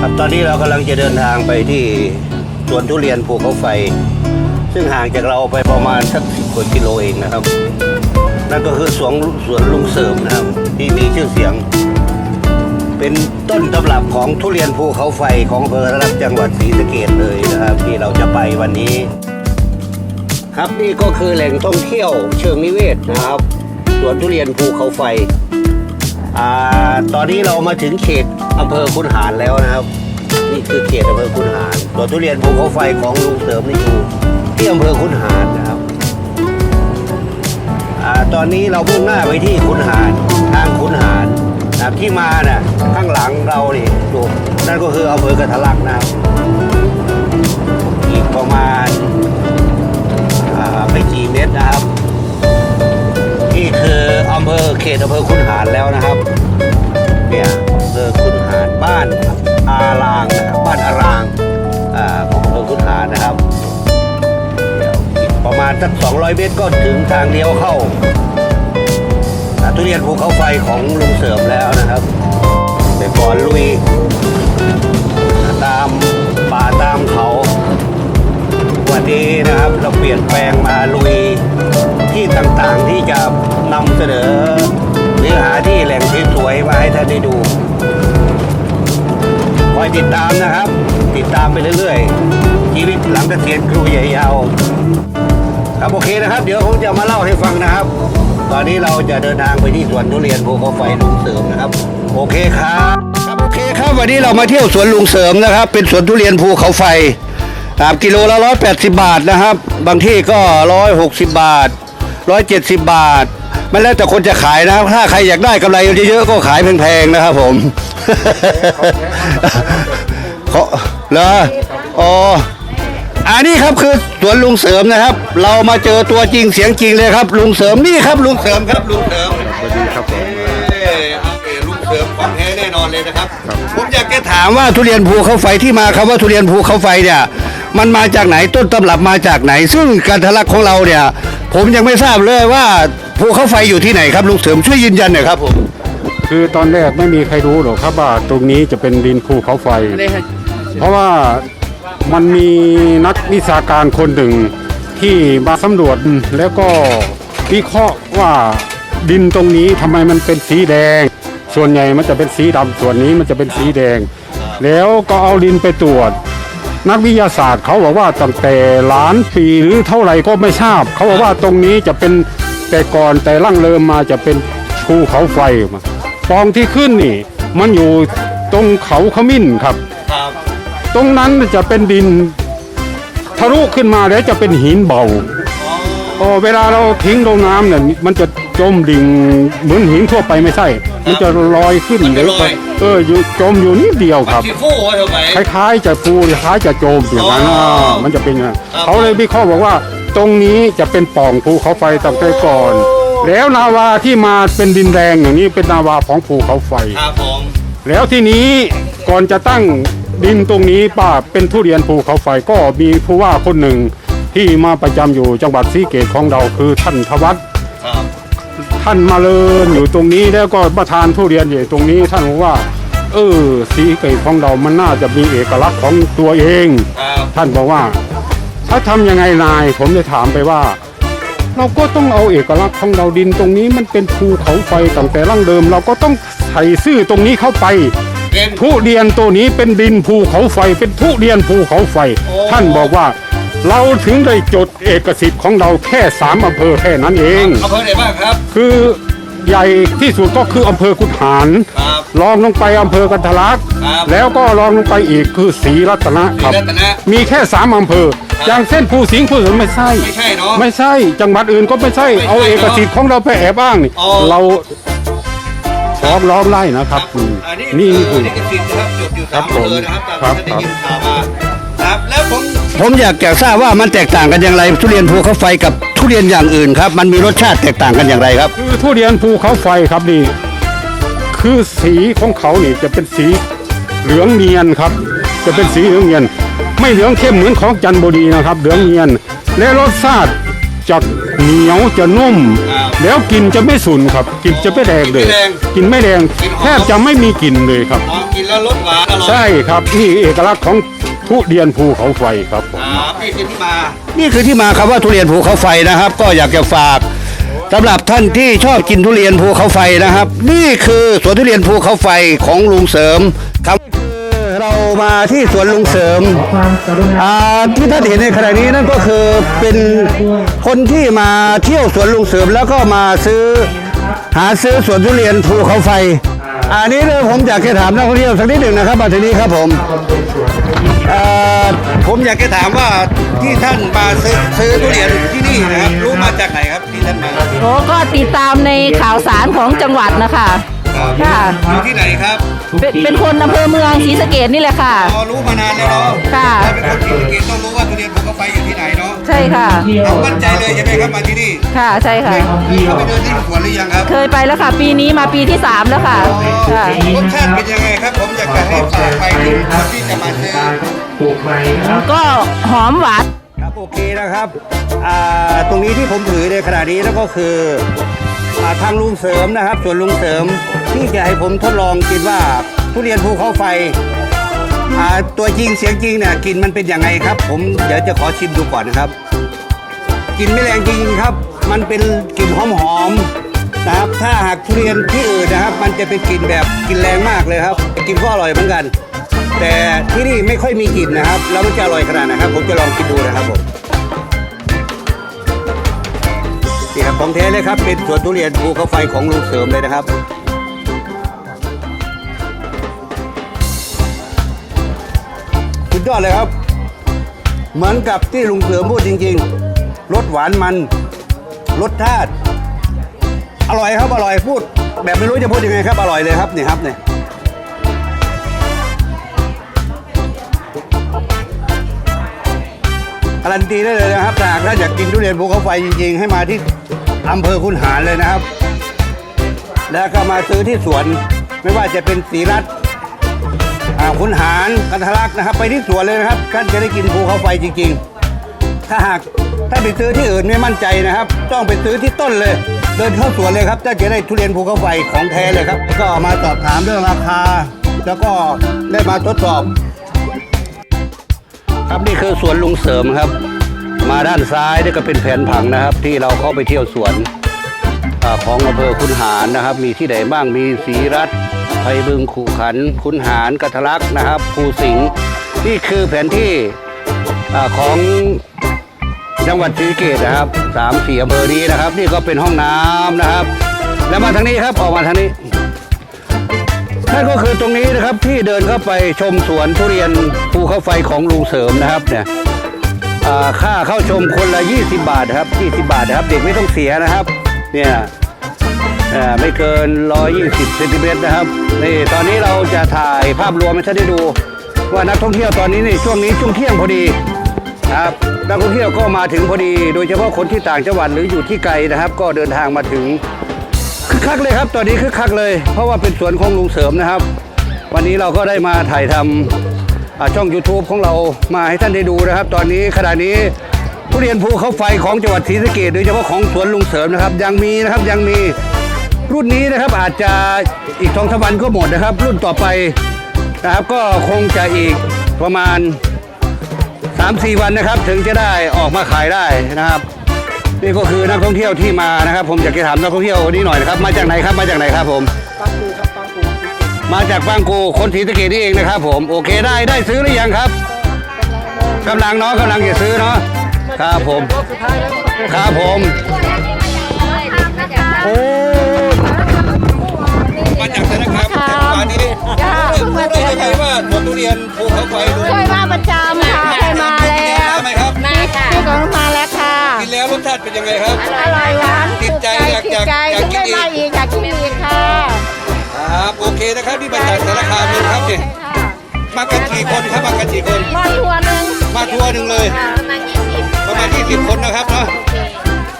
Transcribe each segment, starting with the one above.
ครับตอนนี้เรากำลังจะเดินทางไปที่สวนทุเรียนภูเขาไฟ ซึ่งห่างจากเราไปประมาณสักสิบกว่ากิโลเองนะครับ นั่นก็คือสวนสวนลุงเสริมนะครับ ที่มีชื่อเสียง เป็นต้นตำรับของทุเรียนภูเขาไฟของอำเภอระดับจังหวัดศรีสะเกดเลยนะครับ ที่เราจะไปวันนี้ ครับนี่ก็คือแหล่งท่องเที่ยวเชิงนิเวศนะครับสวนทุเรียนภูเขาไฟ อ่าตอนนี้เรามาถึงเขตอำเภอคุนหารแล้วนะครับ นี่คือเขตอำเภอคุนหารสวทุเรียนภูเขาไฟของลุงเสริมนี่อยู่ที่อำเภอคุนหารนะครับอ่าตอนนี้เรามุ่งหน้าไปที่คุนหารทางคุนหารนะครับที่มาน่ะข้างหลังเรานี่ดูนั่นก็คืออำเภอกระทะลักนะครับอีกประมาณอ่าไม่กี่เมตรนะครับ อำเภอเขตอำเภอคุนหารแล้วนะครับ เนี่ยอำเภอคุนหารบ้านอารางนะครับบ้านอารางอ่าของอำเภอคุนหารนะครับเดี๋ยวอีกประมาณสัก 200 เมตรก็ถึงทางเลี้ยวเข้าอ่าทุเรียนภูเขาไฟของลุงเสริมแล้วนะครับแต่ก่อนลุย ตามป่าตามเขาวันนี้นะครับ เราเปลี่ยนแปลง เสนอหรือหาที่แหล่งสวยๆมาให้ท่านได้ดูคอยติดตามนะครับ ติดตามไปเรื่อยๆ ชีวิตหลังเกษียณครูใหญ่ยาวครับโอเคนะครับ เดี๋ยวผมจะมาเล่าให้ฟังนะครับ ตอนนี้เราจะเดินทางไปที่สวนทุเรียนภูเขาไฟลุงเสริมนะครับ โอเคครับครับโอเคครับวันนี้เรามาเที่ยวสวนลุงเสริมนะครับ เป็นสวนทุเรียนภูเขาไฟครับกิโลละร้อยแปดสิบาทนะครับ บางที่ก็ร้อยหกสิบบาทร้อยเจ็ดสิบบาท มันแล้วแต่คนจะขายนะ ถ้าใครอยากได้กำไรเยอะๆก็ขายแพงๆนะครับผมเขาเหรออ๋ออันนี้ครับคือสวนลุงเสริมนะครับ เรามาเจอตัวจริงเสียงจริงเลยครับ ลุงเสริมนี่ครับ ลุงเสริมครับลุงเสริมสวัสดีครับผมลุงเสริมของแท้แน่นอนเลยนะครับ ผมอยากจะถามว่าทุเรียนภูเขาไฟที่มาคำว่าทุเรียนภูเขาไฟเนี่ยมันมาจากไหนต้นตำรับมาจากไหน ซึ่งการทะลักของเราเนี่ย ผมยังไม่ทราบเลยว่า ภูเขาไฟอยู่ที่ไหนครับลุงเสริมช่วยยืนยันหน่อยครับผมคือตอนแรกไม่มีใครรู้หรอกครับว่าตรงนี้จะเป็นดินภูเขาไฟ เพราะว่ามันมีนักวิชาการคนหนึ่งที่มาสำรวจแล้วก็วิเคราะห์ว่าดินตรงนี้ทำไมมันเป็นสีแดง ส่วนใหญ่มันจะเป็นสีดำส่วนนี้มันจะเป็นสีแดง แล้วก็เอาดินไปตรวจ นักวิทยาศาสตร์เขาบอกว่าตั้งแต่ล้านปีหรือเท่าไหร่ก็ไม่ทราบ เขาบอกว่าตรงนี้จะเป็น แต่ก่อนแต่ร่างเริมมาจะเป็นภูเขาไฟมาฟองที่ขึ้นนี่ มันอยู่ตรงเขาขมิ้นครับ ครับตรงนั้นจะเป็นดินทะลุขึ้นมาแล้วจะเป็นหินเบาโอ้เวลาเราทิ้งลงน้ำเนี่ยมันจะจมดิ่งเหมือนหินทั่วไปไม่ใช่ มันจะลอยขึ้นมันจะลอยเอออยู่จมอยู่นิดเดียวครับที่ฟู่ว่าทำไมคล้ายๆจะปูคล้ายจะโจมอย่างนั้นอ๋ออ่ามันจะเป็นอย่างนั้นครับเขาเลยวิเคราะห์บอกว่า ตรงนี้จะเป็นปล่องภูเขาไฟตั้งแต่ก่อน แล้วนาวาที่มาเป็นดินแดงอย่างนี้เป็นนาวาของภูเขาไฟ ครับผมแล้วทีนี้ก่อนจะตั้งดินตรงนี้ป้าเป็นทุเรียนภูเขาไฟก็มีผู้ว่าคนหนึ่งที่มาประจำอยู่จังหวัดศรีเกตของเราคือท่านทวัฒน์ครับท่านมาเลินอยู่ตรงนี้แล้วก็ประทานทุเรียนอยู่ตรงนี้ท่านบอกว่า เออศรีเกตของเรามันน่าจะมีเอกลักษณ์ของตัวเอง ครับท่านบอกว่า ถ้าทำยังไงนายผมเลยถามไปว่า เราก็ต้องเอาเอกลักษณ์ของเราดินตรงนี้มันเป็นภูเขาไฟตั้งแต่ร่างเดิม เราก็ต้องใส่ซื่อตรงนี้เข้าไปเป็นทุเรียนตัวนี้เป็นดินภูเขาไฟ เป็นทุเรียนภูเขาไฟโอ้ท่านบอกว่า เราถึงได้จดเอกสิทธิ์ของเราแค่สามอำเภอแค่นั้นเองอำเภอไหนบ้างครับ คือ ใหญ่ที่สุดก็คืออำเภอคุนหารครับรองลงไปอำเภอกันทะลัก ครับแล้วก็รองลงไปอีกคือศรีรัตนะครับ ศรีรัตนะมีแค่สามอำเภออย่างเส้นภูสิงห์ภูสิงห์ไม่ใช่ ไม่ใช่เนาะ ไม่ใช่จังหวัดอื่นก็ไม่ใช่ไม่ใช่เอาเอกสิทธิ์ของเราไปแอบอ้างนี่อ๋อ เราฟ้องร้องไล่นะครับอืมอันนี้นี่คือคือลิขสิทธิ์นะครับจดอยู่ครัสามบผมอำเภอนะครับตามครับที่ได้ยินครับข่าวมาครับแล้วผมผมอยากจะทราบว่ามันแตกต่างกันอย่างไรทุเรียนภูเขาไฟกับ ทุเรียนอย่างอื่นครับมันมีรสชาติแตกต่างกันอย่างไรครับ คือทุเรียนภูเขาไฟครับนี่ คือสีของเขานี่จะเป็นสีเหลืองเนียนครับ จะเป็นสีเหลืองเนียน ไม่เหลืองเข้มเหมือนของจันทบุรีนะครับ เหลืองเนียน และรสชาติจะเหนียวจะนุ่มครับแล้วกลิ่นจะไม่สุนครับกลิ่นจะไม่แรงเลยไม่แรงกลิ่นไม่แรงกลิ่นหอมแทบจะไม่มีกลิ่นเลยครับหอมกินแล้วรสหวานอร่อยใช่ครับนี่เอกลักษณ์ของ ทุเรียนภูเขาไฟครับผมครับนี่คือที่มานี่คือที่มาครับว่าทุเรียนภูเขาไฟนะครับ ก็อยากจะฝากสำหรับท่านที่ชอบกินทุเรียนภูเขาไฟนะครับ นี่คือสวนทุเรียนภูเขาไฟของลุงเสริมครับคือเรามาที่สวนลุงเสริมอ่าที่ท่านเห็นในขณะนี้นั่นก็คือเป็นคนที่มาเที่ยวสวนลุงเสริมแล้วก็มาซื้อหาซื้อสวนทุเรียนภูเขาไฟ อันนี้เลยผมอยากจะถามนักท่องเที่ยวสักนิดหนึ่งนะครับมาทีนี้ครับผมเอ่อผมอยากจะถามว่าที่ท่านมาซื้อซื้อทุเรียนที่นี่นะครับรู้มาจากไหนครับที่ท่านมา โอ้ก็ติดตามในข่าวสารของจังหวัดนะคะ ครับค่ะ อยู่ที่ไหนครับเป็นเป็นคนอำเภอเมืองศรีสะเกดนี่แหละค่ะ พอรู้มานานแล้วเนาะค่ะ ถ้าเป็นคนศรีสะเกษต้องรู้ว่าทุเรียนภูเขาไฟอยู่ที่ไหนเนาะใช่ค่ะ เรามั่นใจเลยใช่ไหมครับมาที่นี่ค่ะใช่ค่ะ เคยเข้าไปเดินที่สวนหรือยังครับเคยไปแล้วค่ะ ปีนี้มาปีที่ 3 แล้วค่ะค่ะ รสชาติเป็นยังไงครับ ผมอยากจะให้ฝากไปถึงคนที่จะมาซื้อ ปลูกใหม่ครับ ก็หอมหวาน ครับโอเคนะครับอ่าตรงนี้ที่ผมถือในขณะนี้แล้วก็คืออ่าทางลุงเสริมนะครับส่วนลุงเสริม ที่จะให้ผมทดลองกินว่าทุเรียนภูเขาไฟอ่าตัวจริงเสียงจริงเนี่ยกลินมันเป็นยังไงครับ ผมเดี๋ยวจะขอชิมดูก่อนนะครับกลินไม่แรงจริงครับ มันเป็นกลิ่นหอมๆนะครับถ้าหากทุเรียนที่อื่นนะครับ มันจะเป็นกลิ่นแบบกลิ่นแรงมากเลยครับกลินก็อร่อยเหมือนกัน แต่ที่นี่ไม่ค่อยมีกลิ่นนะครับแล้วมันจะอร่อยขนาดไหนครับ ผมจะลองกินดูนะครับผมนี่ครับของแท้เลยครับเป็นสวนทุเรียนภูเขาไฟของลุงเสริมเลยนะครับ ยอดเลยครับ เหมือนกับที่ลุงเสริมพูดจริงๆรสหวานมันรสชาติอร่อยครับอร่อยพูด แบบไม่รู้จะพูดยังไงครับอร่อยเลยครับนี่ครับเนี่ยการันตีได้เลยนะครับถ้าหากท่าอยากกินทุเรียนภูเขาไฟจริงๆ ให้มาที่อำเภอคุนหารเลยนะครับ แล้วก็มาซื้อที่สวน ไม่ว่าจะเป็นศรีรัต น์อ่าคุนหารกันทะลักนะครับ ไปที่สวนเลยนะครับท่านจะได้กินภูเขาไฟจริง ๆ ถ้าหากถ้าไปซื้อที่อื่นไม่มั่นใจนะครับ ต้องไปซื้อที่ต้นเลย เดินเข้าสวนเลยครับท่านจะได้ทุเรียนภูเขาไฟของแท้เลยครับ ก็มาสอบถามเรื่องราคา แล้วก็ได้มาทดสอบ ครับนี่คือสวนลุงเสริมครับ มาด้านซ้ายนี่ก็เป็นแผนผังนะครับ ที่เราเข้าไปเที่ยวสวนอของอำเภอคุนหารนะครับ มีที่ไหนบ้างมีศรีรัต ไทยบึงขู่ขันคุนหารกัทลักษ์นะครับภูสิงห์นี่คือแผนที่ของจังหวัดศรีเกษนะครับสามสี่อำเภอนี้นะครับ นี่ก็เป็นห้องน้ำนะครับ แล้วมาทางนี้ครับออกมาทางนี้นั่นก็คือตรงนี้นะครับที่เดินเข้าไปชมสวนทุเรียนภูเขาไฟของลุงเสริมนะครับเนี่ยค่าเข้าชมคนละ 20 บาทครับ 20 บาทนะครับ เด็กไม่ต้องเสียนะครับ เนี่ย ไม่เกิน 120เซนติเมตรนะครับนี่ตอนนี้เราจะถ่ายภาพรวมให้ท่านได้ดู ว่านักท่องเที่ยวตอนนี้นี่ช่วงนี้ช่วงเที่ยงพอดีครับนักท่องเที่ยวก็มาถึงพอดี โดยเฉพาะคนที่ต่างจังหวัดหรืออยู่ที่ไกลนะครับ ก็เดินทางมาถึงคึกคักเลยครับ ตอนนี้คึกคักเลย เพราะว่าเป็นสวนของลุงเสริมนะครับ วันนี้เราก็ได้มาถ่ายทำอ่าช่อง YouTube ของเรามาให้ท่านได้ดูนะครับ ตอนนี้ขณะนี้ทุเรียนภูเขาไฟของจังหวัดศรีสะเกษโดยเฉพาะของสวนลุงเสริมนะครับ ยังมีนะครับยังมี รุ่นนี้นะครับอาจจะอีกสองสามวันก็หมดนะครับ รุ่นต่อไปนะครับก็คงจะอีกประมาณ 3-4 วันนะครับ ถึงจะได้ออกมาขายได้นะครับ นี่ก็คือนักท่องเที่ยวที่มานะครับ ผมอยากจะถามนักท่องเที่ยววันนี้หน่อยนะครับ มาจากไหนครับมาจากไหนครับผมมาจากบางกูคนศรีสะเกดนี่เองนะครับผมโอเคได้ได้ซื้อหรือยังครับกำลังเนาะกำลังจะซื้อเนาะครับผมครับผม โอ้ มาจากไหนนะครับจากมานี้จ้าเพิ่งมาเจอได้ยังไงว่าสวนทุเรียนภูเขาไฟดูเคยมาประจำค่ะเคยมาแล้วทำไมครับมาค่ะพี่ของมาแล้วค่ะ กินแล้วรสชาติเป็นยังไงครับ อร่อยหวานติดใจอยากติดอยากใจอยากถึงกินได้อีก มาอีกอยากกินอีกค่ะครับโอเคนะครับที่มาจากสารคามเลยนะครับเนี่ยมากันกี่คนครับมากันกี่คน มาทัวร์หนึ่งมาทัวร์หนึ่งเลยประมาณยี่สิบประมาณ 20 คนนะครับเนาะ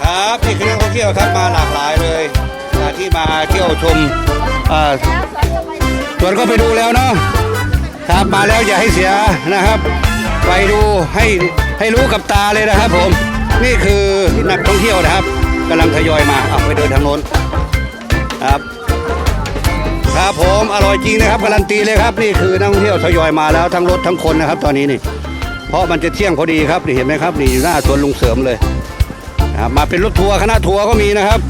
ครับนี่คือนักท่องเที่ยวครับมาหลากหลายเลยอ่า ที่มาเที่ยวชมอ่าสวนก็ไปดูแล้วเนาะครับมาแล้วอย่าให้เสียนะครับ ไปดูให้ให้รู้กับตาเลยนะครับผม นี่คือนักท่องเที่ยวนะครับกำลังทยอยมาเอาไปเดินทางโน้นครับครับผมอร่อยจริงนะครับการันตีเลยครับนี่คือนักท่องเที่ยวทยอยมาแล้วทั้งรถทั้งคนนะครับ ตอนนี้นี่ เพราะมันจะเที่ยงพอดีครับนี่เห็นไหมครับนี่อยู่หน้าสวนลุงเสริมเลยนะครับมาเป็นรถทัวร์คณะทัวร์ก็มีนะครับ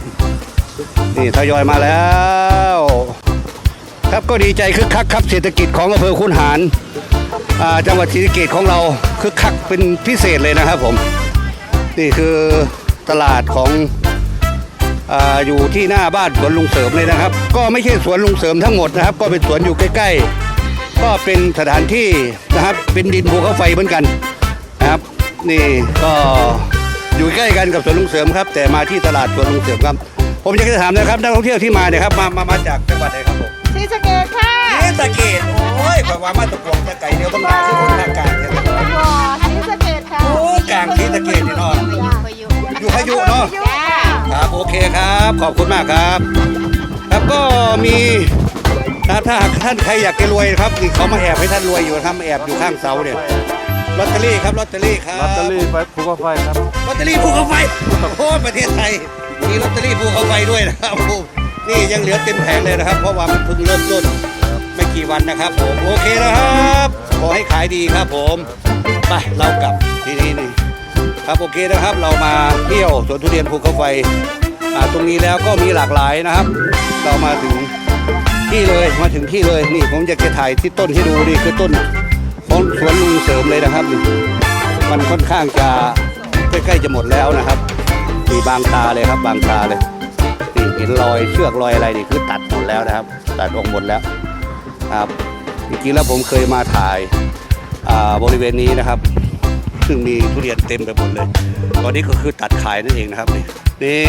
นี่ทยอยมาแล้ว ครับก็ดีใจคึกคักครับเศรษฐกิจของอำเภอคุนหารจังหวัดศรีสะเกษของเราคึกคักเป็นพิเศษเลยนะครับผมนี่คือตลาดของออยู่ที่หน้าบ้านสวนลุงเสริมเลยนะครับ ก็ไม่ใช่สวนลุงเสริมทั้งหมดนะครับ ก็เป็นสวนอยู่ใกล้ๆ ก็เป็นสถานที่นะครับเป็นดินภูเขาไฟเหมือนกันนะครับ นี่ก็อยู่ใกล้กันกับสวนลุงเสริมครับ แต่มาที่ตลาดสวนลุงเสริมครับ ผมอยากจะถามนะครับนักท่องเที่ยวที่มาเนี่ยครับมามามาจากจังหวัดไหนครับผมศรีสะเกษค่ะศรีสะเกษโอ้ยแบบว่ามาตะกวงตะไก่เดียวบางนาคือคนภาคกลางใช่ไหมบ่อศรีสะเกษค่ะโอ้กลางศรีสะเกษนี่เนาะอยู่พายุเนาะจ้าครับโอเคครับ ขอบคุณมากครับ ครับก็มีนะครับถ้าหากท่านใครอยากจะรวยนะครับนี่เขามาแอบให้ท่านรวยอยู่นะครับมาแอบอยู่ข้างเสาเนี่ยลอตเตอรี่ครับลอตเตอรี่ครับลอตเตอรี่ไฟภูเขาไฟครับลอตเตอรี่ภูเขาไฟโอ้ประเทศไทย มีลอตเตอรี่ภูเขาไฟด้วยนะครับโอ้นี่ยังเหลือเต็มแผงเลยนะครับ เพราะว่ามันเพิ่งเริ่มต้นไม่กี่วันนะครับ ผมโอเคนะครับ ขอให้ขายดีครับผมไปเรากลับที่นี่นี่ครับโอเคนะครับ เรามาเที่ยวสวนทุเรียนภูเขาไฟตรงนี้แล้วก็มีหลากหลายนะครับ เรามาถึงที่เลยมาถึงที่เลยนี่ผมอยากจะถ่ายที่ต้นให้ดูนี่คือต้นของสวนลุงเสริมเลยนะครับนี่มันค่อนข้างจะใกล้ๆจะหมดแล้วนะครับ มีบางตาเลยครับบางตาเลยนี่เห็นรอยเชือกรอยอะไรนี่คือตัดหมดแล้วนะครับ ตัดออกหมดแล้วครับจริงๆแล้วผมเคยมาถ่ายอ่าบริเวณนี้นะครับ ซึ่งมีทุเรียนเต็มไปหมดเลย ตอนนี้ก็คือตัดขายนั่นเองนะครับนี่นี่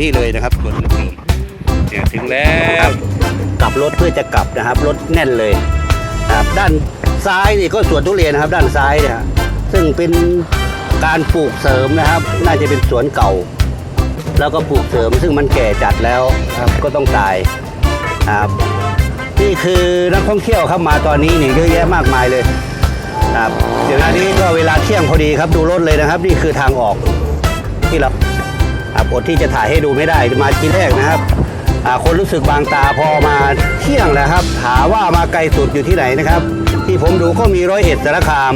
นี่เลยนะครับสวนเพิ่มเนี่ยถึงแล้วกลับรถเพื่อจะกลับนะครับรถแน่นเลยครับด้านซ้ายนี่ก็สวนทุเรียนนะครับ ด้านซ้ายเนี่ยซึ่งเป็น การปลูกเสริมนะครับ น่าจะเป็นสวนเก่า แล้วก็ปลูกเสริมซึ่งมันแก่จัดแล้วครับก็ต้องตายครับนี่คือนักท่องเที่ยวเข้ามาตอนนี้นี่เยอะแยะมากมายเลยครับเดี๋ยวนี้ก็เวลาเที่ยงพอดีครับดูรถเลยนะครับ นี่คือทางออกที่เราครับอดที่จะถ่ายให้ดูไม่ได้มาทีแรกนะครับคนรู้สึกบางตาพอมาเที่ยงนะครับ ถามว่ามาไกลสุดอยู่ที่ไหนนะครับ ที่ผมดูก็มีร้อยเอ็ดสารคาม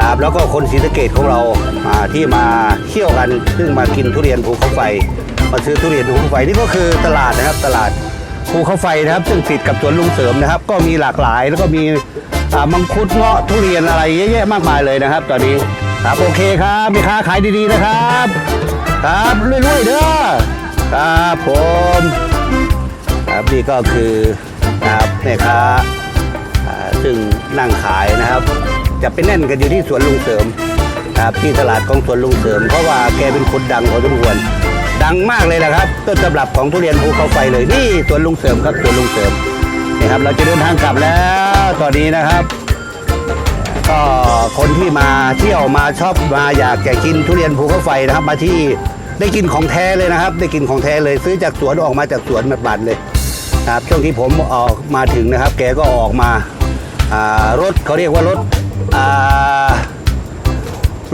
ครับแล้วก็คนศรีสะเกดของเราอ่าที่มาเที่ยวกัน ซึ่งมากินทุเรียนภูเขาไฟมาซื้อทุเรียนภูเขาไฟนี่ก็คือตลาดนะครับตลาดภูเขาไฟนะครับ ซึ่งติดกับสวนลุงเสริมนะครับ ก็มีหลากหลายแล้วก็มีอ่ามังคุดเงาะทุเรียนอะไรเยอะแยะมากมายเลยนะครับ ตอนนี้ครับโอเคครับมีค้าขายดีๆนะครับ ครับรวยๆเด้อครับผมครับนี่ก็คือครับแม่ค้า ซึ่งนั่งขายนะครับ จะเป็นแน่นกันอยู่ที่สวนลุงเสริมครับที่ตลาดของสวนลุงเสริม เพราะว่าแกเป็นคนดังพอสมควรดังมากเลยนะครับต้นตำรับของทุเรียนภูเขาไฟเลยนี่สวนลุงเสริมครับสวนลุงเสริมนี่ครับเราจะเดินทางกลับแล้วตอนนี้นะครับ ก็คนที่มาเที่ยวมาชอบมาอยากจะกินทุเรียนภูเขาไฟนะครับมาที่ได้กินของแท้เลยนะครับ ได้กินของแท้เลยซื้อจากสวนออกมาจากสวนแบบบัดเลยนะครับช่วงที่ผมออกมาถึงนะครับ แกก็ออกมา รถเขาเรียกว่ารถ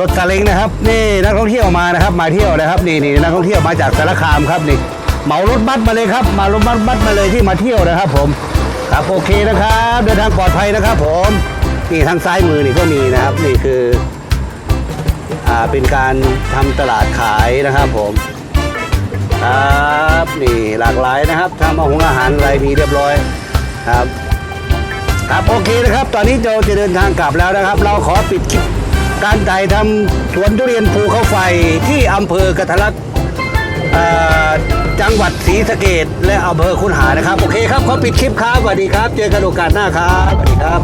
รถซาเล้งนะครับ นี่นักท่องเที่ยวมานะครับ มาเที่ยวนะครับนี่นี่นักท่องเที่ยวมาจากสารคามครับนี่เหมารถบัสมาเลยครับ มารถบัสบัสมาเลยที่มาเที่ยวนะครับ ผมครับโอเคนะครับเดินทางปลอดภัยนะครับ ผมนี่ทางซ้ายมือนี่ก็มีนะครับ นี่คืออ่าเป็นการทำตลาดขายนะครับ ผมครับนี่หลากหลายนะครับทำอาของอาหารอะไรมีเรียบร้อยครับ ครับโอเคนะครับ ตอนนี้เราจะเดินทางกลับแล้วนะครับ เราขอปิดคลิปการถ่ายทำสวนทุเรียนภูเขาไฟที่อำเภอกระทะลักจังหวัดศรีสะเกดและอำเภอคุณหานะครับ โอเคครับขอปิดคลิปครับสวัสดีครับ เจอกันโอกาสหน้าครับสวัสดีครับ